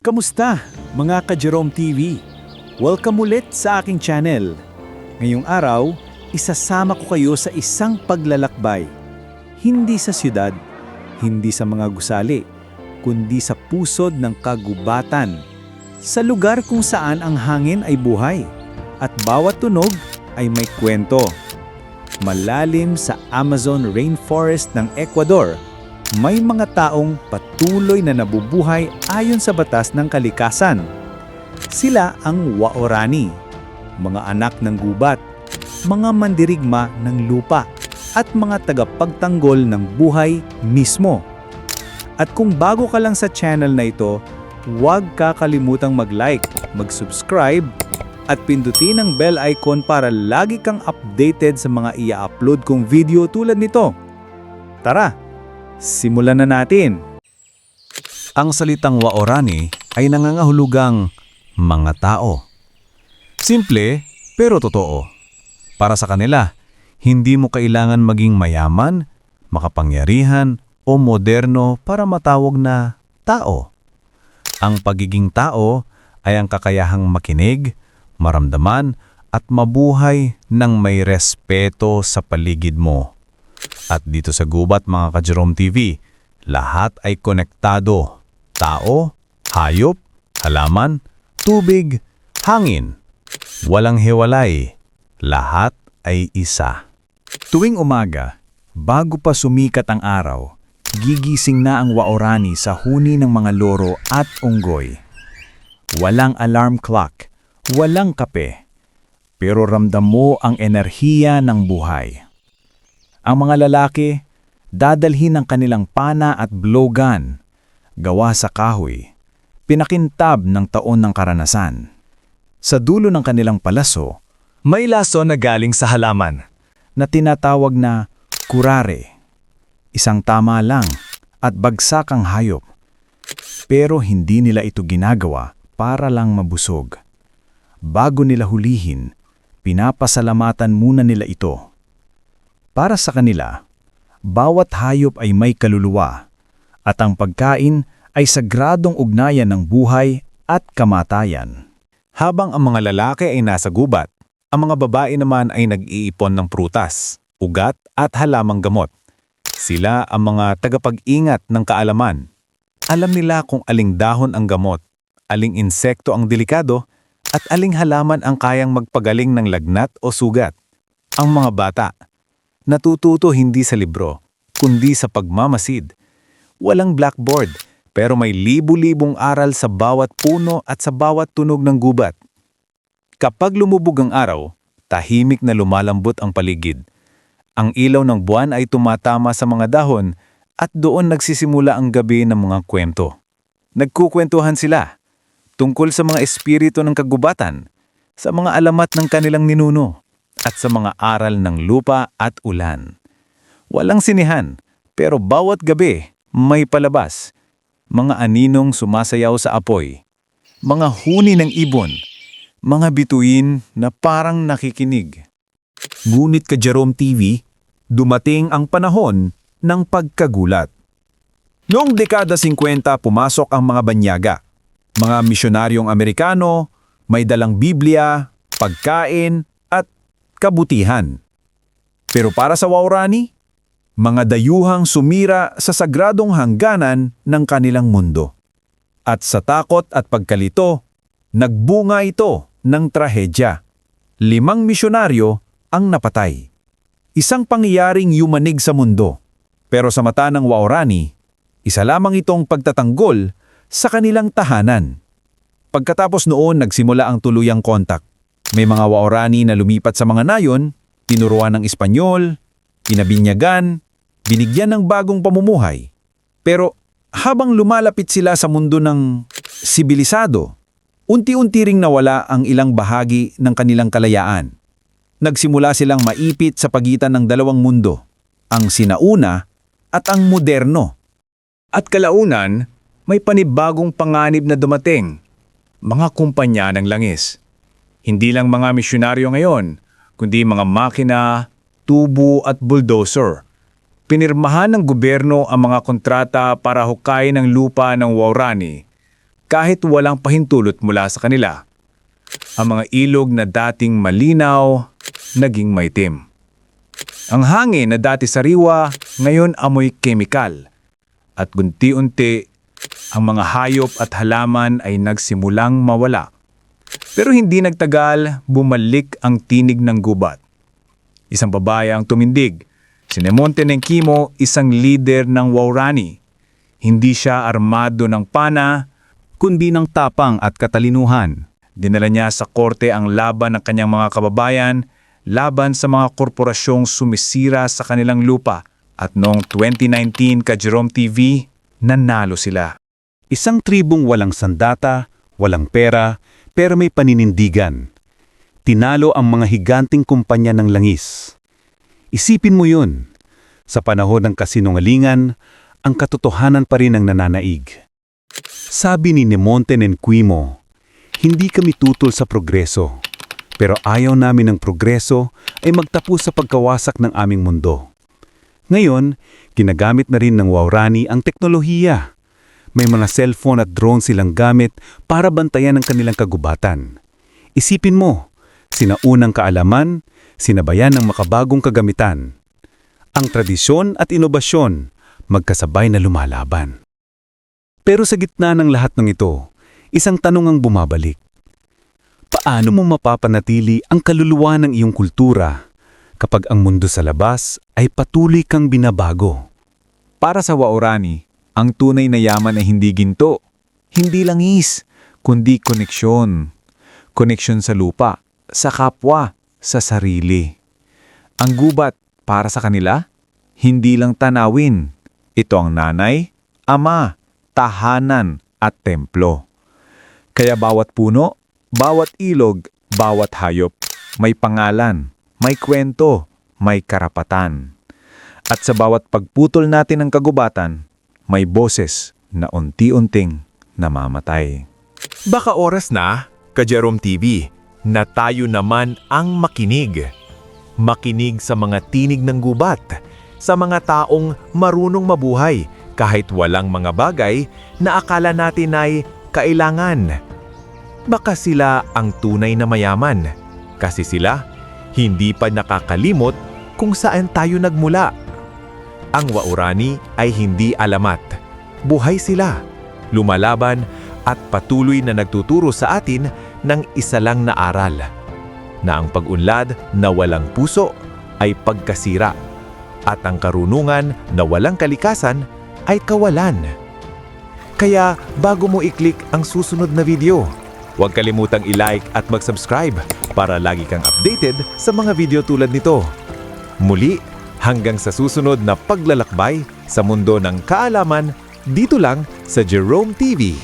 Kamusta mga ka-Jerome TV? Welcome ulit sa aking channel. Ngayong araw, isasama ko kayo sa isang paglalakbay. Hindi sa siyudad, hindi sa mga gusali, kundi sa pusod ng kagubatan. Sa lugar kung saan ang hangin ay buhay at bawat tunog ay may kwento. Malalim sa Amazon rainforest ng Ecuador, may mga taong patuloy na nabubuhay ayon sa batas ng kalikasan. Sila ang Waorani, mga anak ng gubat, mga mandirigma ng lupa, at mga tagapagtanggol ng buhay mismo. At kung bago ka lang sa channel na ito, huwag kakalimutang mag-like, mag-subscribe, at pindutin ang bell icon para lagi kang updated sa mga ia-upload kong video tulad nito. Tara, simulan na natin! Ang salitang Waorani ay nangangahulugang mga tao. Simple pero totoo. Para sa kanila, hindi mo kailangan maging mayaman, makapangyarihan o moderno para matawag na tao. Ang pagiging tao ay ang kakayahang makinig, maramdaman at mabuhay ng may respeto sa paligid mo. At dito sa Gubat mga ka-Jerome TV, lahat ay konektado. Tao, hayop, halaman, tubig, hangin. Walang hiwalay. Lahat ay isa. Tuwing umaga, bago pa sumikat ang araw, gigising na ang waorani sa huni ng mga loro at unggoy. Walang alarm clock, walang kape, pero ramdam mo ang enerhiya ng buhay. Ang mga lalaki, dadalhin ng kanilang pana at blowgun, gawa sa kahoy, pinakintab ng taon ng karanasan. Sa dulo ng kanilang palaso, may laso na galing sa halaman na tinatawag na kurare. Isang tama lang at bagsakang hayop. Pero hindi nila ito ginagawa para lang mabusog. Bago nila hulihin, pinapasalamatan muna nila ito. Para sa kanila, bawat hayop ay may kaluluwa at ang pagkain ay sagradong ugnayan ng buhay at kamatayan. Habang ang mga lalaki ay nasa gubat, ang mga babae naman ay nag-iipon ng prutas, ugat at halamang gamot. Sila ang mga tagapag-ingat ng kaalaman. Alam nila kung aling dahon ang gamot, aling insekto ang delikado, at aling halaman ang kayang magpagaling ng lagnat o sugat. Ang mga bata, natututo hindi sa libro, kundi sa pagmamasid. Walang blackboard, pero may libu-libong aral sa bawat puno at sa bawat tunog ng gubat. Kapag lumubog ang araw, tahimik na lumalambot ang paligid. Ang ilaw ng buwan ay tumatama sa mga dahon at doon nagsisimula ang gabi ng mga kwento. Nagkukwentuhan sila tungkol sa mga espiritu ng kagubatan, sa mga alamat ng kanilang ninuno, at sa mga aral ng lupa at ulan. Walang sinihan, pero bawat gabi may palabas. Mga aninong sumasayaw sa apoy, mga huni ng ibon, mga bituin na parang nakikinig. Ngunit ka Jerome TV, dumating ang panahon ng pagkagulat. Noong dekada 50 pumasok ang mga banyaga. Mga misyonaryong Amerikano, may dalang Biblia, pagkain kabutihan. Pero para sa Waurani, mga dayuhang sumira sa sagradong hangganan ng kanilang mundo. At sa takot at pagkalito, nagbunga ito ng trahedya. Limang misyonaryo ang napatay. Isang pangyayaring yumanig sa mundo. Pero sa mata ng Waorani, isa lamang itong pagtatanggol sa kanilang tahanan. Pagkatapos noon nagsimula ang tuluyang kontak. May mga Waorani na lumipat sa mga nayon, tinuruan ng Espanyol, pinabinyagan, binigyan ng bagong pamumuhay. Pero habang lumalapit sila sa mundo ng sibilisado, unti-unti ring nawala ang ilang bahagi ng kanilang kalayaan. Nagsimula silang maipit sa pagitan ng dalawang mundo, ang sinauna at ang moderno. At kalaunan, may panibagong panganib na dumating, mga kumpanya ng langis. Hindi lang mga misyonaryo ngayon, kundi mga makina, tubo at bulldozer. Pinirmahan ng gobyerno ang mga kontrata para hukayin ang lupa ng Waurani. kahit walang pahintulot mula sa kanila. Ang mga ilog na dating malinaw, naging maitim. Ang hangin na dati sariwa, ngayon amoy kemikal. At unti-unti, ang mga hayop at halaman ay nagsimulang mawala. Pero hindi nagtagal, bumalik ang tinig ng gubat. Isang babae ang tumindig. Sinemonte ng Kimo, isang leader ng Waurani. Hindi siya armado ng pana, Kundi ng tapang at katalinuhan. Dinala niya sa korte ang laban ng kanyang mga kababayan laban sa mga korporasyong sumisira sa kanilang lupa. At noong 2019 ka Jerome TV, nanalo sila. Isang tribong walang sandata, walang pera, pero may paninindigan. Tinalo ang mga higanting kumpanya ng langis. Isipin mo yun. Sa panahon ng kasinungalingan, ang katotohanan pa rin ang nananaig. Sabi ni Nemonte Nenquimo, hindi kami tutol sa progreso, pero ayaw namin ng progreso ay magtapos sa pagkawasak ng aming mundo. Ngayon, ginagamit na rin ng Waurani ang teknolohiya. May mga cellphone at drone silang gamit para bantayan ang kanilang kagubatan. Isipin mo, sinaunang kaalaman, sinabayan ng makabagong kagamitan. Ang tradisyon at inobasyon, magkasabay na lumalaban. Pero sa gitna ng lahat ng ito, isang tanong ang bumabalik. Paano mo mapapanatili ang kaluluwa ng iyong kultura kapag ang mundo sa labas ay patuloy kang binabago? Para sa Waorani, ang tunay na yaman ay hindi ginto, hindi langis, kundi koneksyon. Koneksyon sa lupa, sa kapwa, sa sarili. Ang gubat para sa kanila, hindi lang tanawin. Ito ang nanay, ama, tahanan at templo. Kaya bawat puno, bawat ilog, bawat hayop, may pangalan, may kwento, may karapatan. At sa bawat pagputol natin ng kagubatan, may boses na unti-unting namamatay. Baka oras na, ka TV, na tayo naman ang makinig. Makinig sa mga tinig ng gubat, sa mga taong marunong mabuhay kahit walang mga bagay na akala natin ay kailangan. Baka sila ang tunay na mayaman kasi sila hindi pa nakakalimot kung saan tayo nagmula. Ang Waurani ay hindi alamat. Buhay sila, lumalaban at patuloy na nagtuturo sa atin ng isa lang na aral. Na ang pag-unlad na walang puso ay pagkasira at ang karunungan na walang kalikasan ay kawalan. Kaya bago mo i-click ang susunod na video, huwag kalimutang i-like at mag-subscribe para lagi kang updated sa mga video tulad nito. Muli, hanggang sa susunod na paglalakbay sa mundo ng kaalaman dito lang sa Jerome TV.